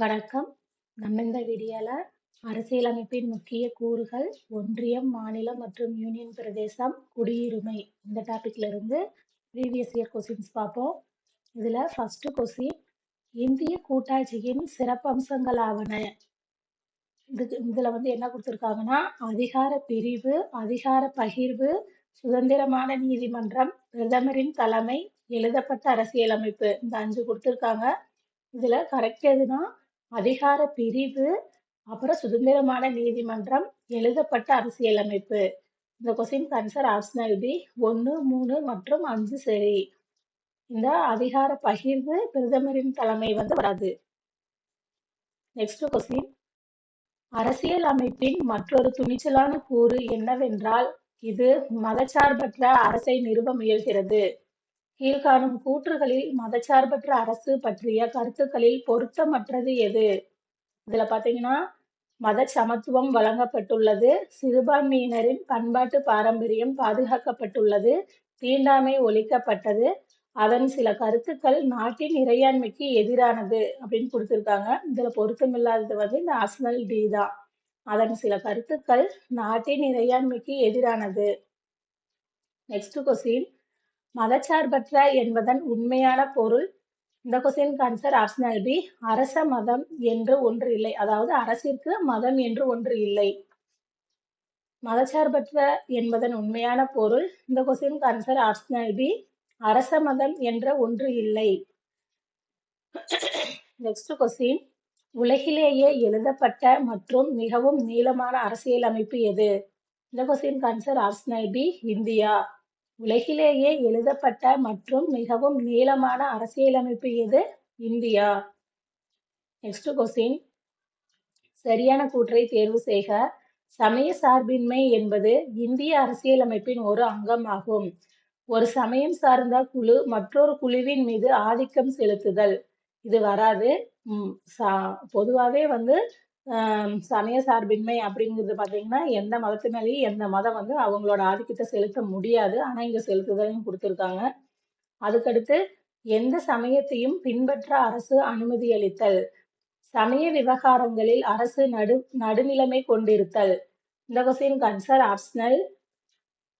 வணக்கம். நம்ம இந்த வீடியோவில் அரசியலமைப்பின் முக்கிய கூறுகள் ஒன்றியம் மாநிலம் மற்றும் யூனியன் பிரதேசம் குடியுரிமை இந்த டாபிக்ல இருந்து ப்ரீவியஸ் இயர் கொஸ்டின்ஸ் பார்ப்போம். இதில் ஃபர்ஸ்ட் கொஸ்டின் இந்திய கூட்டாட்சியின் சிறப்பம்சங்களாவன? இதுக்கு இதில் வந்து என்ன கொடுத்துருக்காங்கன்னா அதிகார பிரிவு அதிகார பகிர்வு சுதந்திரமான நீதிமன்றம் பிரதமரின் தலைமை எழுதப்பட்ட அரசியலமைப்பு இந்த அஞ்சு கொடுத்துருக்காங்க. இதுல கரெக்ட் எதுனா அதிகார பிரிவு அப்புறம் சுதந்திரமான நீதிமன்றம் எழுதப்பட்ட அரசியலமைப்பு. இந்த கொஸ்டின் ஆன்சர் ஆப்ஷனல் பி ஒன்று மூணு மற்றும் அஞ்சு சரி. இந்த அதிகார பகிர்வு பிரதமரின் தலைமை வந்து வராது. நெக்ஸ்ட் கொஸ்டின் அரசியல் அமைப்பின் மற்றொரு துணிச்சலான கூறு என்னவென்றால் இது மதச்சார்பற்ற அரசை நிறுவ முயல்கிறது. கீழ்காணும் கூற்றுகளில் மதச்சார்பற்ற அரசு பற்றிய கருத்துக்களில் பொருத்தமற்றது எது? இதுல பாத்தீங்கன்னா மத சமத்துவம் வழங்கப்பட்டுள்ளது சிறுபான்மையினரின் பண்பாட்டு பாரம்பரியம் பாதுகாக்கப்பட்டுள்ளது தீண்டாமை ஒழிக்கப்பட்டது அதன் சில கருத்துக்கள் நாட்டின் இறையாண்மைக்கு எதிரானது அப்படின்னு கொடுத்துருக்காங்க. இதுல பொருத்தமில்லாதது வந்து இந்த ஆப்ஷனல் டி தான். அதன் சில கருத்துக்கள் நாட்டின் இறையாண்மைக்கு எதிரானது. Next question. மதச்சார்பற்ற என்பதன் உண்மையான பொருள். இந்த கொஸ்டின் ஆன்சர் ஆப்ஷனல் பி அரச மதம் என்று ஒன்று இல்லை. அதாவது அரசிற்கு மதம் என்று ஒன்று இல்லை. மதச்சார்பற்ற என்பதன் உண்மையான பொருள். இந்த கொஸ்டின் ஆன்சர் ஆப்ஷனல் பி அரச மதம் என்ற ஒன்று இல்லை. நெக்ஸ்ட் கொஸ்டின் உலகிலேயே எழுதப்பட்ட மற்றும் மிகவும் நீளமான அரசியல் அமைப்பு எது? இந்த question answer optional B India. உலகிலேயே எழுதப்பட்ட மற்றும் மிகவும் நீளமான அரசியலமைப்பு எது? இந்தியா. நெக்ஸ்ட் கொஸ்டின் சரியான கூற்றை தேர்வு செய்க. சமய சார்பின்மை என்பது இந்திய அரசியலமைப்பின் ஒரு அங்கமாகும். ஒரு சமயம் சார்ந்த குழு மற்றொரு குழுவின் மீது ஆதிக்கம் செலுத்துதல். இது வராது. பொதுவாகவே வந்து சமய சார்பின்மை அப்படிங்கிறது பார்த்தீங்கன்னா எந்த மதத்து மேலேயும் எந்த மதம் வந்து அவங்களோட ஆதிக்கத்தை செலுத்த முடியாது. ஆனால் இங்கே செலுத்துதலையும் கொடுத்துருக்காங்க. அதுக்கடுத்து எந்த சமயத்தையும் பின்பற்ற அரசு அனுமதி அளித்தல். சமய விவகாரங்களில் அரசு நடு நடுநிலைமை கொண்டிருத்தல். இந்த கொஸ்டின் கன்சர் ஆப்ஷனல்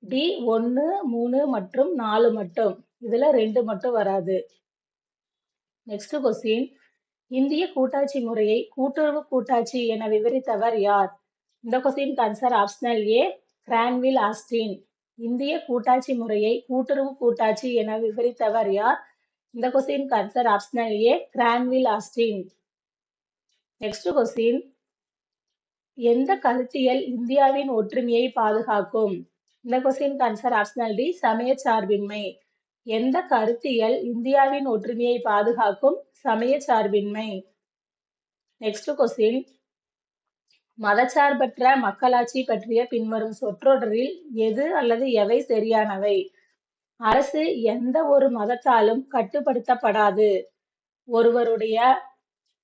டி ஒன்று மூணு மற்றும் நாலு மட்டும். இதில் ரெண்டு மட்டும் வராது. நெக்ஸ்ட் கொஸ்டின் இந்திய கூட்டாட்சி முறையை கூட்டுறவு கூட்டாட்சி என விவரித்தவர் யார்? இந்த question answer optional A Granville Austin இந்திய கூட்டாட்சி முறையை கூட்டுறவு கூட்டாட்சி என விவரித்தவர் யார்? இந்த question answer optional A Granville Austin next question எந்த கருத்தியல் இந்தியாவின் ஒற்றுமையை பாதுகாக்கும்? இந்த கொஸ்டின் ஆன்சர் ஆப்ஷனல் டி சமய சார்பின்மை. எந்த கருத்தியல் இந்தியாவின் ஒற்றுமையை பாதுகாக்கும் சமய சார்பின்மை? நெக்ஸ்ட் கொஸ்டின் மதச்சார்பற்ற மக்களாட்சி பற்றிய பின்வரும் சொற்றொடரில் எது அல்லது எவை சரியானவை? அரசு எந்த ஒரு மதத்தாலும் கட்டுப்படுத்தப்படாது. ஒருவருடைய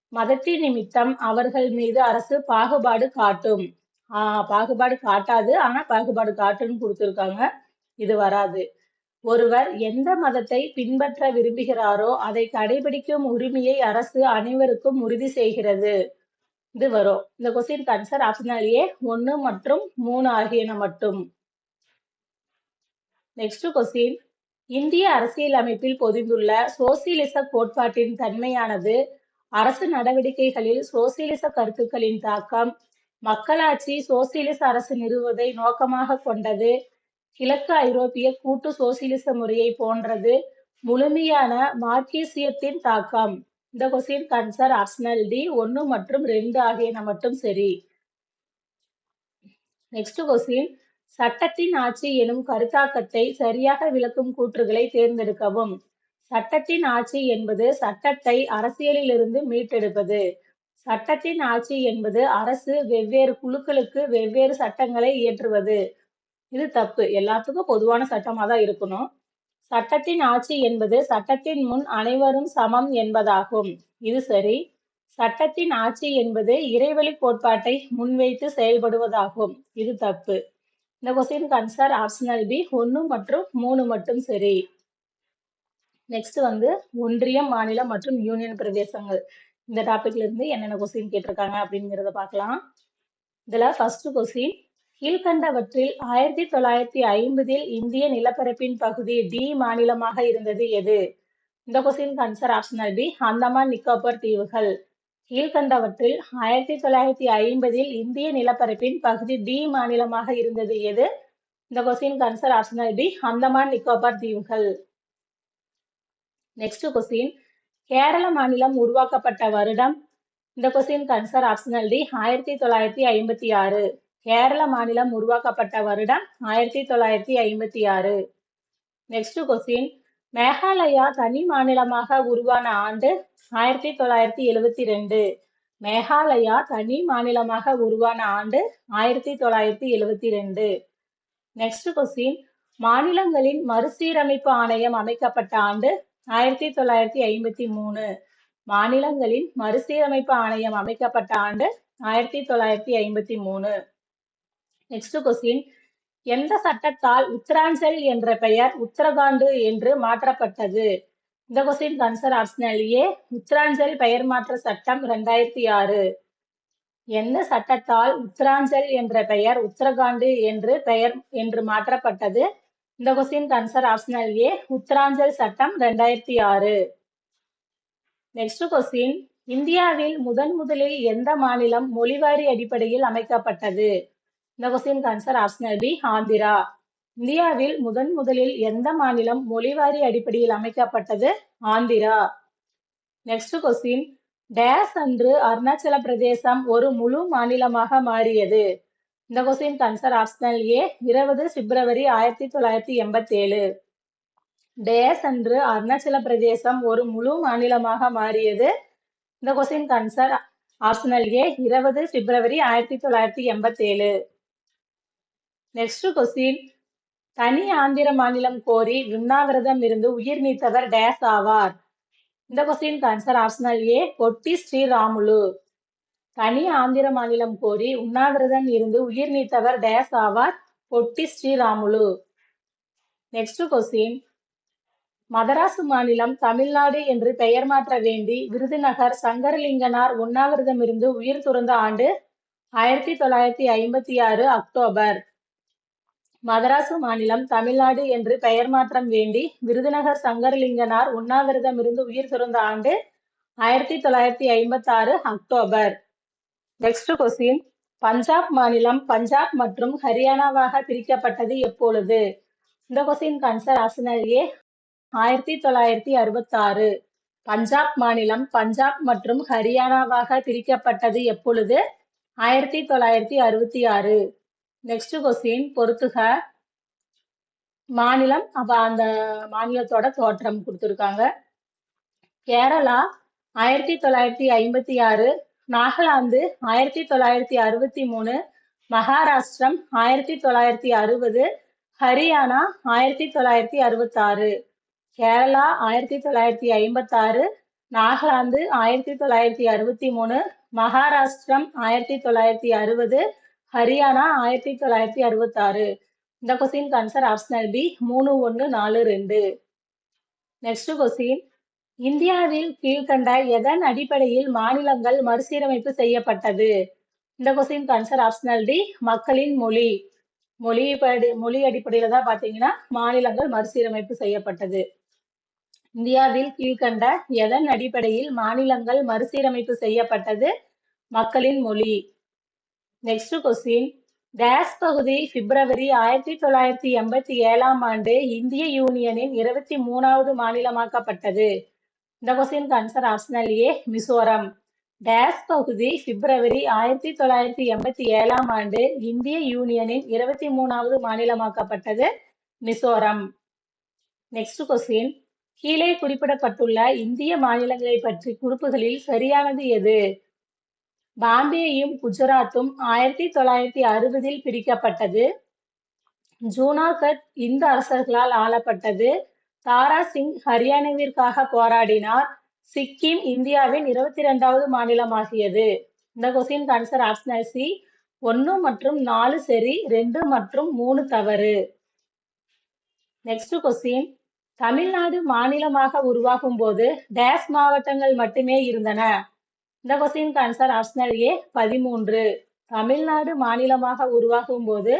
மதத்தின் நிமித்தம் அவர்கள் மீது அரசு பாகுபாடு காட்டும். ஆஹ் பாகுபாடு காட்டாது. ஆனா பாகுபாடு காட்டுன்னு கொடுத்துருக்காங்க. இது வராது. ஒருவர் எந்த மதத்தை பின்பற்ற விரும்புகிறாரோ அதை கடைபிடிக்கும் உரிமையை அரசு அனைவருக்கும் உறுதி செய்கிறது. இது வரும். இந்த கொஸ்டின் ஆன்சர் ஆப்ஷனல் ஏ ஒன்று மற்றும் மூணு ஆகியன மட்டும். நெக்ஸ்ட் கொஸ்டின் இந்திய அரசியல் அமைப்பில் பொதிந்துள்ள சோசியலிச கோட்பாட்டின் தன்மையானது அரசு நடவடிக்கைகளில் சோசியலிச கருத்துக்களின் தாக்கம் மக்களாட்சி சோசியலிச அரசு நிறுவுவதை நோக்கமாக கொண்டது கிழக்கு ஐரோப்பிய கூட்டு சோசியலிச முறையை போன்றது முழுமையான மார்க்சியத்தின் தாக்கம். இந்த கொஸ்டின் கன்சர் ஆப்ஷனல் டி ஒன்று மற்றும் ரெண்டு ஆகியன மட்டும் சரி. Next question. சட்டத்தின் ஆட்சி எனும் கருத்தாக்கத்தை சரியாக விளக்கும் கூற்றுகளை தேர்ந்தெடுக்கவும். சட்டத்தின் ஆட்சி என்பது சட்டத்தை அரசியலிலிருந்து மீட்டெடுப்பது. சட்டத்தின் ஆட்சி என்பது அரசு வெவ்வேறு குழுக்களுக்கு வெவ்வேறு சட்டங்களை இயற்றுவது. இது தப்பு. எல்லாத்துக்கும் பொதுவான சட்டமாக தான் இருக்கணும். சட்டத்தின் ஆட்சி என்பது சட்டத்தின் முன் அனைவரும் சமம் என்பதாகும். இது சரி. சட்டத்தின் ஆட்சி என்பது இறைவழி கோட்பாட்டை முன்வைத்து செயல்படுவதாகும். இது தப்பு. இந்த கொஸ்டின் கன்சர் ஆப்ஷனல் பி ஒன்று மற்றும் மூணு மட்டும் சரி. நெக்ஸ்ட் வந்து ஒன்றியம் மாநிலம் மற்றும் யூனியன் பிரதேசங்கள். இந்த டாபிக்ல இருந்து என்னென்ன கொஸ்டின் கேட்டிருக்காங்க அப்படிங்கிறத பார்க்கலாம். இதுல ஃபர்ஸ்ட் கொஸ்டின் கீழ்கண்டவற்றில் ஆயிரத்தி தொள்ளாயிரத்தி ஐம்பதில் இந்திய நிலப்பரப்பின் பகுதி டி மாநிலமாக இருந்தது எது? இந்த question answer optional B Andaman Nicobar தீவுகள். கீழ்கண்டவற்றில் ஆயிரத்தி தொள்ளாயிரத்தி ஐம்பதில் இந்திய நிலப்பரப்பின் பகுதி டி மாநிலமாக இருந்தது எது? இந்த question answer optional B Andaman Nicobar தீவுகள். நெக்ஸ்ட் கொஸ்டின் கேரள மாநிலம் உருவாக்கப்பட்ட வருடம். இந்த கொஸ்டின் ஆன்சர் ஆப்ஷனல் டி ஆயிரத்தி தொள்ளாயிரத்தி ஐம்பத்தி ஆறு. கேரள மாநிலம் உருவாக்கப்பட்ட வருடம் ஆயிரத்தி தொள்ளாயிரத்தி ஐம்பத்தி ஆறு. நெக்ஸ்ட் கொஸ்டின் மேகாலயா தனி மாநிலமாக உருவான ஆண்டு ஆயிரத்தி தொள்ளாயிரத்தி எழுவத்தி ரெண்டு. மேகாலயா தனி மாநிலமாக உருவான ஆண்டு ஆயிரத்தி தொள்ளாயிரத்தி எழுவத்தி ரெண்டு. நெக்ஸ்ட் கொஸ்டின் மாநிலங்களின் மறுசீரமைப்பு ஆணையம் அமைக்கப்பட்ட ஆண்டு ஆயிரத்தி தொள்ளாயிரத்தி ஐம்பத்தி மூணு. மாநிலங்களின் மறுசீரமைப்பு ஆணையம் அமைக்கப்பட்ட ஆண்டு ஆயிரத்தி தொள்ளாயிரத்தி ஐம்பத்தி மூணு. நெக்ஸ்ட் கொஸ்டின் எந்த சட்டத்தால் உத்தராஞ்சல் என்ற பெயர் உத்தரகாண்டு என்று மாற்றப்பட்டது? இந்த question answer optional A Uttaranchal பெயர் மாற்ற சட்டம் ரெண்டாயிரத்தி ஆறு. எந்த சட்டத்தால் உத்தராஞ்சல் என்ற பெயர் உத்தரகாண்டு என்று பெயர் என்று மாற்றப்பட்டது? இந்த question answer optional A Uttaranchal சட்டம் ரெண்டாயிரத்தி ஆறு. நெக்ஸ்ட் கொஸ்டின் இந்தியாவில் முதன் முதலில் எந்த மாநிலம் மொழிவாரி அடிப்படையில் அமைக்கப்பட்டது? இந்த question answer optional B Andhra. இந்தியாவில் முதன் முதலில் எந்த மாநிலம் மொழிவாரி அடிப்படையில் அமைக்கப்பட்டது? ஆந்திரா. நெக்ஸ்ட் கொஸ்டின் டேஸ் அன்று அருணாச்சல பிரதேசம் ஒரு முழு மாநிலமாக மாறியது. இந்த கொஸ்டின் ஆன்சர் ஆப்ஷனல் ஏ இருபது பிப்ரவரி ஆயிரத்தி தொள்ளாயிரத்தி எண்பத்தி ஏழு டேஸ் அன்று அருணாச்சல பிரதேசம் ஒரு முழு மாநிலமாக மாறியது. இந்த கொஸ்டின் ஆன்சர் ஆப்ஷனல் ஏ இருபது பிப்ரவரி ஆயிரத்தி தொள்ளாயிரத்தி எண்பத்தி ஏழு நெக்ஸ்ட் கொஸ்டின் தனி ஆந்திர மாநிலம் கோரி உண்ணாவிரதம் இருந்து உயிர் நீத்தவர் டேஸ் ஆவார். இந்த கொஸ்டின் ஆன்சர் ஆப்ஷனல் ஏ பொட்டி ஸ்ரீராமுலு. தனி ஆந்திர மாநிலம் கோரி உண்ணாவிரதம் இருந்து உயிர் நீத்தவர் டேஸ் ஆவார் பொட்டி ஸ்ரீராமுலு. நெக்ஸ்ட் கொஸ்டின் மதராசு மாநிலம் தமிழ்நாடு என்று பெயர் மாற்ற வேண்டி விருதுநகர் சங்கரலிங்கனார் உண்ணாவிரதம் இருந்து உயிர் துறந்த ஆண்டு ஆயிரத்தி தொள்ளாயிரத்தி ஐம்பத்தி ஆறு அக்டோபர். மதராசு மாநிலம் தமிழ்நாடு என்று பெயர் மாற்றம் வேண்டி விருதுநகர் சங்கரலிங்கனார் உண்ணாவிரதம் இருந்து உயிர் துறந்த ஆண்டு ஆயிரத்தி தொள்ளாயிரத்தி ஐம்பத்தி ஆறு அக்டோபர். நெக்ஸ்ட் கொஸ்டின் பஞ்சாப் மாநிலம் பஞ்சாப் மற்றும் ஹரியானாவாக பிரிக்கப்பட்டது எப்பொழுது? இந்த கொஸ்டின் ஆன்சர் ஆப்ஷனல் ஏ ஆயிரத்தி தொள்ளாயிரத்தி அறுபத்தாறு. பஞ்சாப் மாநிலம் பஞ்சாப் மற்றும் ஹரியானாவாக பிரிக்கப்பட்டது எப்பொழுது? ஆயிரத்தி தொள்ளாயிரத்தி அறுபத்தி ஆறு. நெக்ஸ்ட் கொஸ்டின் பொறுத்துக. மாநிலம் அப்ப அந்த மாநிலத்தோட தோற்றம் கொடுத்துருக்காங்க. கேரளா ஆயிரத்தி தொள்ளாயிரத்தி ஐம்பத்தி ஆறு நாகாலாந்து ஆயிரத்தி தொள்ளாயிரத்தி அறுபத்தி மூணு மகாராஷ்டிரம் ஆயிரத்தி தொள்ளாயிரத்தி அறுபது ஹரியானா ஆயிரத்தி தொள்ளாயிரத்தி அறுபத்தாறு கேரளா ஆயிரத்தி தொள்ளாயிரத்தி ஐம்பத்தாறு நாகாலாந்து ஆயிரத்தி தொள்ளாயிரத்தி அறுபத்தி மூணு மகாராஷ்டிரம் ஆயிரத்தி தொள்ளாயிரத்தி அறுபது ஹரியானா ஆயிரத்தி தொள்ளாயிரத்தி அறுபத்தாறு. இந்த கொஸ்டின் ஆன்சர் ஆப்ஷனல் பி மூணு ஒன்று நாலு ரெண்டு. நெக்ஸ்ட் கொஸ்டின் இந்தியாவில் கீழ்கண்ட எதன் அடிப்படையில் மாநிலங்கள் மறுசீரமைப்பு செய்யப்பட்டது? இந்த கொஸ்டின் ஆன்சர் ஆப்ஷனல் டி மக்களின் மொழி. மொழி படி மொழி அடிப்படையில தான் பாத்தீங்கன்னா மாநிலங்கள் மறுசீரமைப்பு செய்யப்பட்டது. இந்தியாவில் கீழ்கண்ட எதன் அடிப்படையில் மாநிலங்கள் மறுசீரமைப்பு செய்யப்பட்டது? மக்களின் மொழி. நெக்ஸ்ட் கொஸ்டின் டேஸ் பகுதி பிப்ரவரி ஆயிரத்தி தொள்ளாயிரத்தி எண்பத்தி ஏழாம் ஆண்டு இந்திய யூனியனின் இருபத்தி மூணாவது மாநிலமாக்கப்பட்டது. இந்த question answer optional A Mizoram. Days பகுதி பிப்ரவரி ஆயிரத்தி தொள்ளாயிரத்தி எண்பத்தி ஏழாம் ஆண்டு இந்திய யூனியனின் இருபத்தி மூணாவது மாநிலமாக்கப்பட்டது மிசோரம். நெக்ஸ்ட் கொஸ்டின் கீழே குறிப்பிடப்பட்டுள்ள இந்திய மாநிலங்களை பற்றி குறிப்புகளில் சரியானது எது? பாம்பேயும் குஜராத்தும் ஆயிரத்தி தொள்ளாயிரத்தி அறுபதில் பிரிக்கப்பட்டது. ஜூனாகட் இந்து அரசர்களால் ஆளப்பட்டது. தாரா சிங் ஹரியானாவிற்காக போராடினார். சிக்கிம் இந்தியாவின் இருபத்தி இரண்டாவது மாநிலமாகியது. இந்த கொஸ்டின் ஆன்சர் ஆப்ஷனல் சி ஒன்று மற்றும் நாலு சரி ரெண்டு மற்றும் மூணு தவறு. நெக்ஸ்ட் கொஸ்டின் தமிழ்நாடு மாநிலமாக உருவாகும் போது டேஸ் மாவட்டங்கள் மட்டுமே இருந்தன. இந்த கொஸ்டினுக்கு ஆன்சர் ஆப்ஷனல் ஏ பதிமூன்று. தமிழ்நாடு மாநிலமாக உருவாகும் போது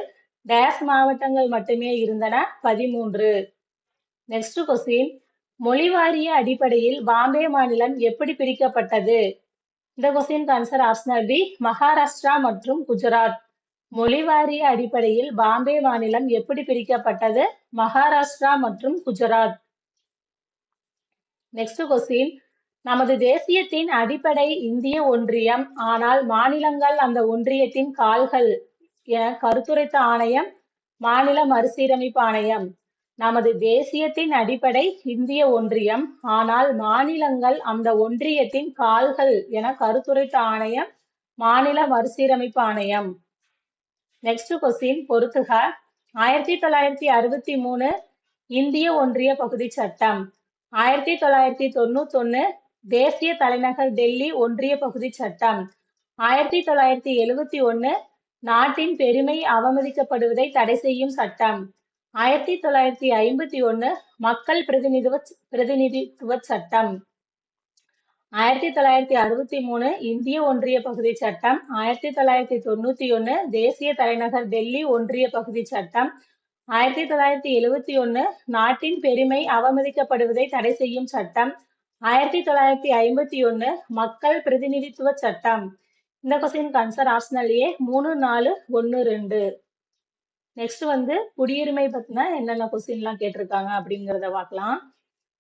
டேஸ் மாவட்டங்கள் மட்டுமே இருந்தன பதிமூன்று. நெக்ஸ்ட் கொஸ்டின் மொழிவாரிய அடிப்படையில் பாம்பே மாநிலம் எப்படி பிரிக்கப்பட்டது? இந்த கொஸ்டினுக்கு ஆன்சர் ஆப்ஷனல் பி மகாராஷ்டிரா மற்றும் குஜராத். மொழிவாரிய அடிப்படையில் பாம்பே மாநிலம் எப்படி பிரிக்கப்பட்டது? மகாராஷ்டிரா மற்றும் குஜராத். நெக்ஸ்ட் கொஸ்டின் நமது தேசியத்தின் அடிப்படை இந்திய ஒன்றியம். ஆனால் மாநிலங்கள் அந்த ஒன்றியத்தின் கால்கள் என கருத்துரைத்த ஆணையம் மாநில மறுசீரமைப்பு ஆணையம். நமது தேசியத்தின் அடிப்படை இந்திய ஒன்றியம். ஆனால் மாநிலங்கள் அந்த ஒன்றியத்தின் கால்கள் என கருத்துரைத்த ஆணையம் மாநில மறுசீரமைப்பு ஆணையம். நெக்ஸ்ட் கொஸ்டின் பொறுத்துக. ஆயிரத்தி தொள்ளாயிரத்தி அறுபத்தி மூணு இந்திய ஒன்றிய பகுதி சட்டம். ஆயிரத்தி தொள்ளாயிரத்தி தொண்ணூத்தொன்னு தேசிய தலைநகர் டெல்லி ஒன்றிய பகுதி சட்டம். ஆயிரத்தி தொள்ளாயிரத்தி எழுவத்தி ஒன்று நாட்டின் பெருமை அவமதிக்கப்படுவதை தடை செய்யும் சட்டம். ஆயிரத்தி தொள்ளாயிரத்தி ஐம்பத்தி ஒன்று மக்கள் பிரதிநிதித்துவ பிரதிநிதித்துவ சட்டம். ஆயிரத்தி தொள்ளாயிரத்தி அறுபத்தி மூணு இந்திய ஒன்றிய பகுதி சட்டம். ஆயிரத்தி தொள்ளாயிரத்தி தொண்ணூத்தி ஒன்று தேசிய தலைநகர் டெல்லி ஒன்றிய பகுதி சட்டம். ஆயிரத்தி தொள்ளாயிரத்தி எழுவத்தி ஒன்று நாட்டின் பெருமை அவமதிக்கப்படுவதை தடை செய்யும் சட்டம். ஆயிரத்தி தொள்ளாயிரத்தி ஐம்பத்தி ஒன்னு மக்கள் பிரதிநிதித்துவ சட்டம். இந்த கொஸ்டின் ஆன்சர் ஆப்ஷனல் ஏ மூணு நாலு ஒன்று ரெண்டு. நெக்ஸ்ட் வந்து குடியுரிமை பத்தின என்னென்ன கொஸ்டின்லாம் கேட்டிருக்காங்க அப்படிங்கிறத பார்க்கலாம்.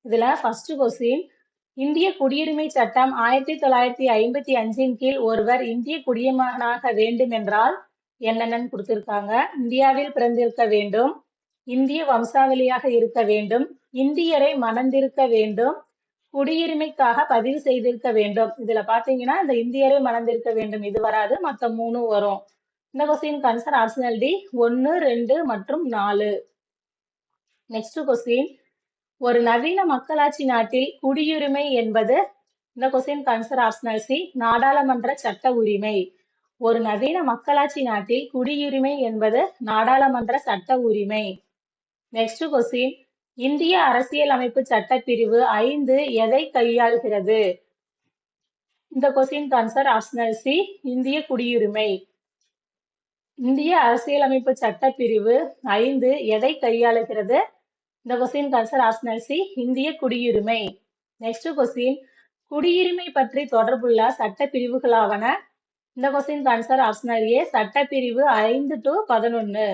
இதுல ஃபர்ஸ்ட் கொஸ்டின் இந்திய குடியுரிமை சட்டம் ஆயிரத்தி தொள்ளாயிரத்தி ஐம்பத்தி அஞ்சின் கீழ் ஒருவர் இந்திய குடியமகனாக வேண்டும் என்றால் என்னென்னு கொடுத்திருக்காங்க. இந்தியாவில் பிறந்திருக்க வேண்டும் இந்திய வம்சாவளியாக இருக்க வேண்டும் இந்தியரை மணந்திருக்க வேண்டும் குடியுரிமைக்காக பதிவு செய்திருக்க வேண்டும். இதுல பாத்தீங்கன்னா இந்த இந்தியரை மணந்திருக்க வேண்டும். இது வராது. மத்த மூணும் வரும். இந்த கொஸ்டின் ஆன்சர் ஆப்ஷனல் டி ஒன்னு ரெண்டு மற்றும் நாலு. நெக்ஸ்ட் கொஸ்டின் ஒரு நவீன மக்களாட்சி நாட்டில் குடியுரிமை என்பது இந்த கொஸ்டின் ஆன்சர் ஆப்ஷனல் சி நாடாளுமன்ற சட்ட உரிமை. ஒரு நவீன மக்களாட்சி நாட்டில் குடியுரிமை என்பது நாடாளுமன்ற சட்ட உரிமை. நெக்ஸ்ட் கொஸ்டின் இந்திய அரசியலமைப்பு சட்டப்பிரிவு ஐந்து எதை கையாள்கிறது? இந்த கொஸ்டின் ஆன்சர் ஆப்ஷனல் சி இந்திய குடியுரிமை. இந்திய அரசியலமைப்பு சட்டப்பிரிவு ஐந்து எதை கையாளுகிறது? இந்த கொஸ்டின் ஆன்சர் ஆப்ஷனல் சி இந்திய குடியுரிமை. நெக்ஸ்ட் கொஸ்டின் குடியுரிமை பற்றி தொடர்புள்ள சட்ட பிரிவுகளாவன இந்த கொஸ்டின் ஆன்சர் ஆப்ஷனல் ஏ சட்டப்பிரிவு ஐந்து டு பதினொன்று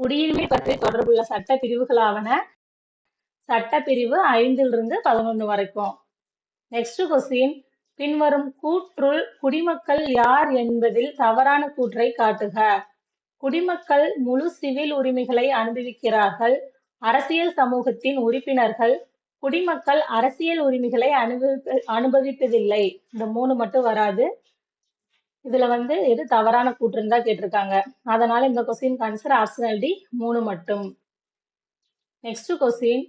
குடியுரிமை பற்றி தொடர்புள்ள சட்ட பிரிவுகளாவன சட்டப்பிரிவு ஐந்திலிருந்து பதினொன்று வரைக்கும். நெக்ஸ்ட் கொஸ்டின் பின்வரும் கூற்றுள் குடிமக்கள் யார் என்பதில் தவறான கூற்றை காட்டுக. குடிமக்கள் முழு சிவில் உரிமைகளை அனுபவிக்கிறார்கள். அரசியல் சமூகத்தின் உறுப்பினர்கள் குடிமக்கள் அரசியல் உரிமைகளை அனுபவி அனுபவிப்பதில்லை. இந்த மூணு மட்டும் வராது. இதுல வந்து எது தவறான கூற்றுன்னு தான் கேட்டிருக்காங்க. அதனால இந்த கொஸ்டின் ஆன்சர் ஆப்ஷனல் டி மூணு மட்டும். நெக்ஸ்ட் கொஸ்டின்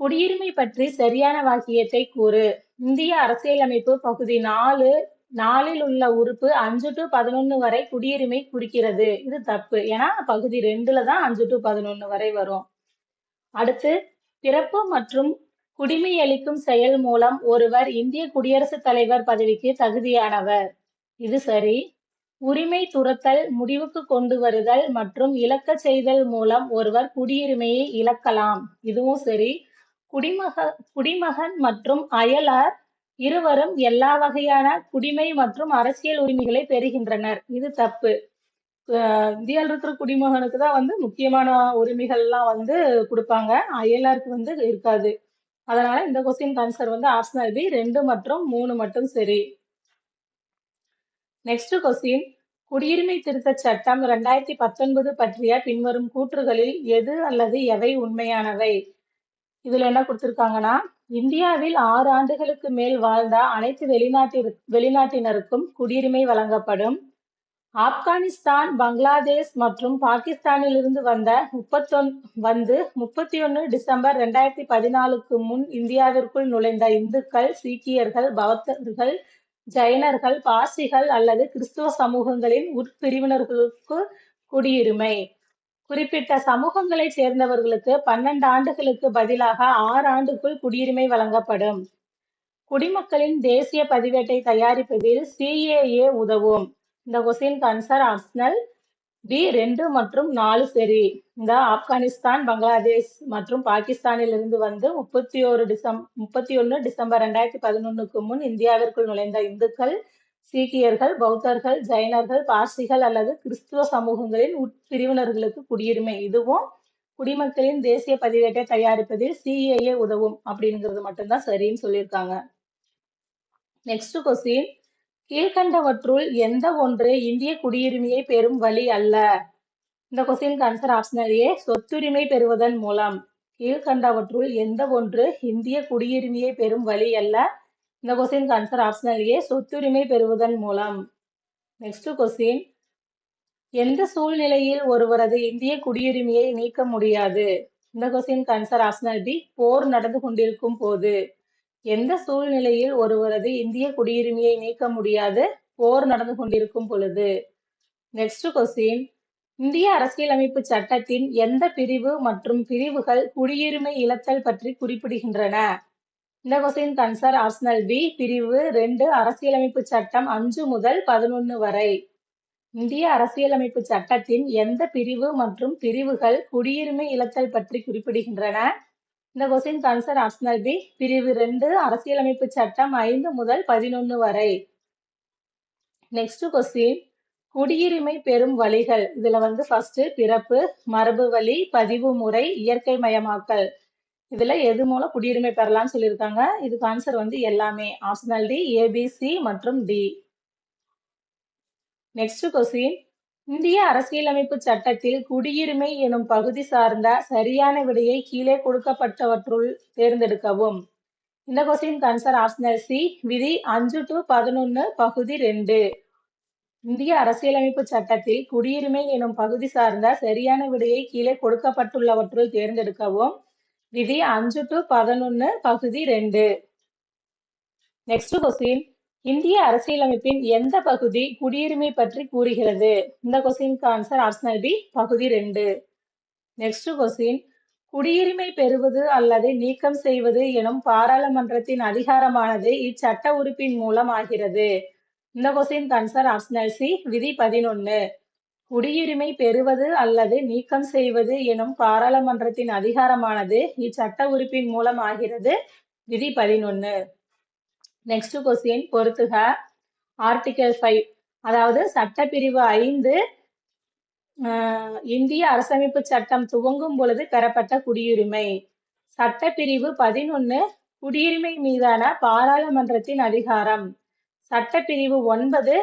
குடியுரிமை பற்றி சரியான வாக்கியத்தை கூறு. இந்திய அரசியலமைப்பு பகுதி நாலு நாலில் உள்ள உறுப்பு அஞ்சு டு பதினொன்னு வரை குடியுரிமை குறிக்கிறது இது தப்பு. ஏன்னா பகுதி ரெண்டுல தான் அஞ்சு டு பதினொன்னு வரை வரும். அடுத்து பிறப்பு மற்றும் குடிமை அளிக்கும் செயல் மூலம் ஒருவர் இந்திய குடியரசுத் தலைவர் பதவிக்கு தகுதியானவர். இது சரி. உரிமை துரத்தல் முடிவுக்கு கொண்டு வருதல் மற்றும் இழக்க செய்தல் மூலம் ஒருவர் குடியுரிமையை இழக்கலாம். இதுவும் சரி. குடிமக குடிமகன் மற்றும் அயலார் இருவரும் எல்லா வகையான குடிமை மற்றும் அரசியல் உரிமைகளை பெறுகின்றனர். இது தப்பு. இந்தியாவில் இருக்கிற குடிமகனுக்கு தான் வந்து முக்கியமான உரிமைகள்லாம் வந்து கொடுப்பாங்க. அயலாருக்கு வந்து இருக்காது. அதனால இந்த கொஸ்டின் ஆன்சர் வந்து ஆப்ஷனல் பி ரெண்டு மற்றும் மூணு மட்டும் சரி. நெக்ஸ்ட் கொஸ்டின் குடியுரிமை திருத்த சட்டம் ரெண்டாயிரத்தி பத்தொன்பது பற்றிய பின்வரும் கூற்றுகளில் எது அல்லது எவை உண்மையானவை? இதுல என்ன கொடுத்திருக்காங்கன்னா இந்தியாவில் ஆறு ஆண்டுகளுக்கு மேல் வாழ்ந்த அனைத்து வெளிநாட்டிற்கு வெளிநாட்டினருக்கும் குடியுரிமை வழங்கப்படும். ஆப்கானிஸ்தான் பங்களாதேஷ் மற்றும் பாகிஸ்தானில் இருந்து வந்த முப்பத்தொன் வந்து முப்பத்தி ஒன்று டிசம்பர் ரெண்டாயிரத்தி பதினாலுக்கு முன் இந்தியாவிற்குள் நுழைந்த இந்துக்கள் சீக்கியர்கள் பௌத்தர்கள் ஜைனர்கள் பாசிகள் அல்லது கிறிஸ்துவ சமூகங்களின் உட்பிரிவினர்களுக்கு குடியுரிமை. குறிப்பிட்ட சமூகங்களைச் சேர்ந்தவர்களுக்கு பன்னெண்டு ஆண்டுகளுக்கு பதிலாக ஆறு ஆண்டுக்குள் குடியுரிமை வழங்கப்படும். குடிமக்களின் தேசிய பதிவேட்டை தயாரிப்பதில் சிஏஏ உதவும். இந்த கொஸ்டின் ஆன்சர் ஆப்ஷனல் பி ரெண்டு மற்றும் நாலு சரி. இந்த ஆப்கானிஸ்தான் பங்களாதேஷ் மற்றும் பாகிஸ்தானில் இருந்து வந்து முப்பத்தி ஒரு டிசம் முப்பத்தி ஒன்று டிசம்பர் ரெண்டாயிரத்தி பதினொன்னுக்கு முன் இந்தியாவிற்குள் நுழைந்த இந்துக்கள் சீக்கியர்கள் பௌத்தர்கள் ஜைனர்கள் பார்சிகள் அல்லது கிறிஸ்துவ சமூகங்களின் உட்பிரிவினர்களுக்கு குடியுரிமை. இதுவும் குடிமக்களின் தேசிய பதிவேட்டை தயாரிப்பதில் சிஏஏ உதவும் அப்படிங்கிறது மட்டும்தான் சரின்னு சொல்லியிருக்காங்க. நெக்ஸ்ட் கொஸ்டின் கீழ்கண்டவற்றுள் எந்த ஒன்று இந்திய குடியுரிமையை பெறும் வழி அல்ல? இந்த கொஸ்டின் ஆன்சர் ஆப்ஷனல் ஏ சொத்துரிமை பெறுவதன் மூலம். கீழ்கண்டவற்றுள் எந்த ஒன்று இந்திய குடியுரிமையை பெறும் வழி அல்ல? இந்த கொஸ்டின் ஆன்சர் ஆப்ஷனல் ஏ சொத்துரிமை பெறுவதன் மூலம். நெக்ஸ்ட் கொஸ்டின் எந்த சூழ்நிலையில் ஒருவரது இந்திய குடியுரிமையை நீக்க முடியாது? இந்த கொஸ்டின் ஆன்சர் ஆப்ஷனல் பி போர் நடந்து கொண்டிருக்கும் போது. எந்த சூழ்நிலையில் ஒருவரது இந்திய குடியுரிமையை நீக்க முடியாது? போர் நடந்து கொண்டிருக்கும் பொழுது. நெக்ஸ்ட் கொஸ்டின் இந்திய அரசியலமைப்பு சட்டத்தின் எந்த பிரிவு மற்றும் பிரிவுகள் குடியுரிமை இழத்தல் பற்றி குறிப்பிடுகின்றன? இந்த கொஸ்டின் கன்சர் ஆப்ஷனல் பி பிரிவு ரெண்டு அரசியலமைப்பு சட்டம் அஞ்சு முதல் பதினொன்னு வரை. இந்திய அரசியலமைப்பு சட்டத்தின் எந்த பிரிவு மற்றும் பிரிவுகள் குடியுரிமை இழத்தல் பற்றி குறிப்பிடுகின்றன? இந்த கொஸ்டின் ஆன்சர் ஆப்ஷனல் பி பிரிவு ரெண்டு அரசியலமைப்பு சட்டம் ஐந்து முதல் பதினொன்று வரை. நெக்ஸ்ட் கொஸ்டின் குடியுரிமை பெறும் வழிகள். இதுல வந்து ஃபர்ஸ்ட் பிறப்பு மரபு வழி பதிவு முறை இயற்கை மயமாக்கல். இதுல எது மூலம் குடியுரிமை பெறலாம்னு சொல்லியிருக்காங்க. இதுக்கு ஆன்சர் வந்து எல்லாமே. ஆப்ஷனல் டி ஏபிசி மற்றும் டி நெக்ஸ்ட் கொஸ்டின் இந்திய அரசியலமைப்பு சட்டத்தில் குடியுரிமை எனும் பகுதி சார்ந்த சரியான விடையை கீழே கொடுக்கப்பட்டவற்றுள் தேர்ந்தெடுக்கவும். இந்த கொஸ்டின் ஆன்சர் ஆப்ஷனல் சி விதி அஞ்சு டு பதினொன்னு பகுதி ரெண்டு. இந்திய அரசியலமைப்பு சட்டத்தில் குடியுரிமை எனும் பகுதி சார்ந்த சரியான விடையை கீழே கொடுக்கப்பட்டுள்ளவற்றுள் தேர்ந்தெடுக்கவும். விதி அஞ்சு டு பதினொன்னு பகுதி ரெண்டு. நெக்ஸ்ட் கொஸ்டின் இந்திய அரசியலமைப்பின் எந்த பகுதி குடியுரிமை பற்றி கூறுகிறது? இந்த கொஸ்டினுக்கு ஆன்சர் ஆப்ஷனல் பி பகுதி ரெண்டு. Next question. குடியுரிமை பெறுவது அல்லது நீக்கம் செய்வது எனும் பாராளுமன்றத்தின் அதிகாரமானது இச்சட்ட உறுப்பின் மூலம் ஆகிறது. இந்த கொஸ்டின் ஆன்சர் ஆப்ஷனல் சி விதி பதினொன்னு. குடியுரிமை பெறுவது அல்லது நீக்கம் செய்வது எனும் பாராளுமன்றத்தின் அதிகாரமானது இச்சட்ட உறுப்பின் மூலம் ஆகிறது. விதி பதினொன்னு. நெக்ஸ்ட் கொஸ்டின் பொறுத்துக. ஆர்டிகல் ஃபைவ் அதாவது சட்டப்பிரிவு ஐந்து இந்திய அரசமைப்பு சட்டம் துவங்கும் பொழுது பெறப்பட்ட குடியுரிமை. சட்டப்பிரிவு பதினொன்னு குடியுரிமை மீதான பாராளுமன்றத்தின் அதிகாரம். சட்டப்பிரிவு ஒன்பது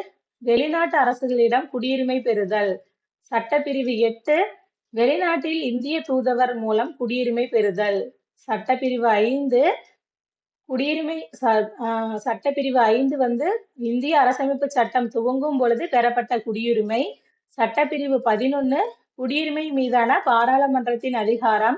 வெளிநாட்டு அரசுகளிடம் குடியுரிமை பெறுதல். சட்டப்பிரிவு எட்டு வெளிநாட்டில் இந்திய தூதவர் மூலம் குடியுரிமை பெறுதல். சட்டப்பிரிவு ஐந்து குடியுரிமை சட்டப்பிரிவு ஐந்து வந்து இந்திய அரசமைப்பு சட்டம் துவங்கும் பொழுது பெறப்பட்ட குடியுரிமை. சட்டப்பிரிவு பதினொன்று குடியுரிமை மீதான பாராளுமன்றத்தின் அதிகாரம்.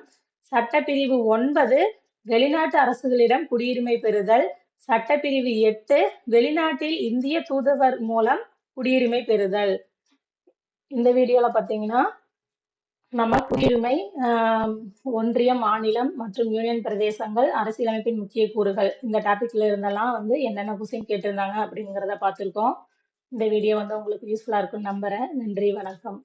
சட்டப்பிரிவு ஒன்பது வெளிநாட்டு அரசுகளிடம் குடியுரிமை பெறுதல். சட்டப்பிரிவு எட்டு வெளிநாட்டில் இந்திய தூதுவர் மூலம் குடியுரிமை பெறுதல். இந்த வீடியோல பாத்தீங்கன்னா நம்ம குடியுரிமை ஒன்றியம் மாநிலம் மற்றும் யூனியன் பிரதேசங்கள் அரசியலமைப்பின் முக்கிய கூறுகள். இந்த டாபிக்ல இருந்தெல்லாம் வந்து என்னென்ன கொஸ்டின் கேட்டிருந்தாங்க அப்படிங்கிறத பார்த்துருக்கோம். இந்த வீடியோ வந்து உங்களுக்கு யூஸ்ஃபுல்லாக இருக்கும்னு நம்புறேன். நன்றி வணக்கம்.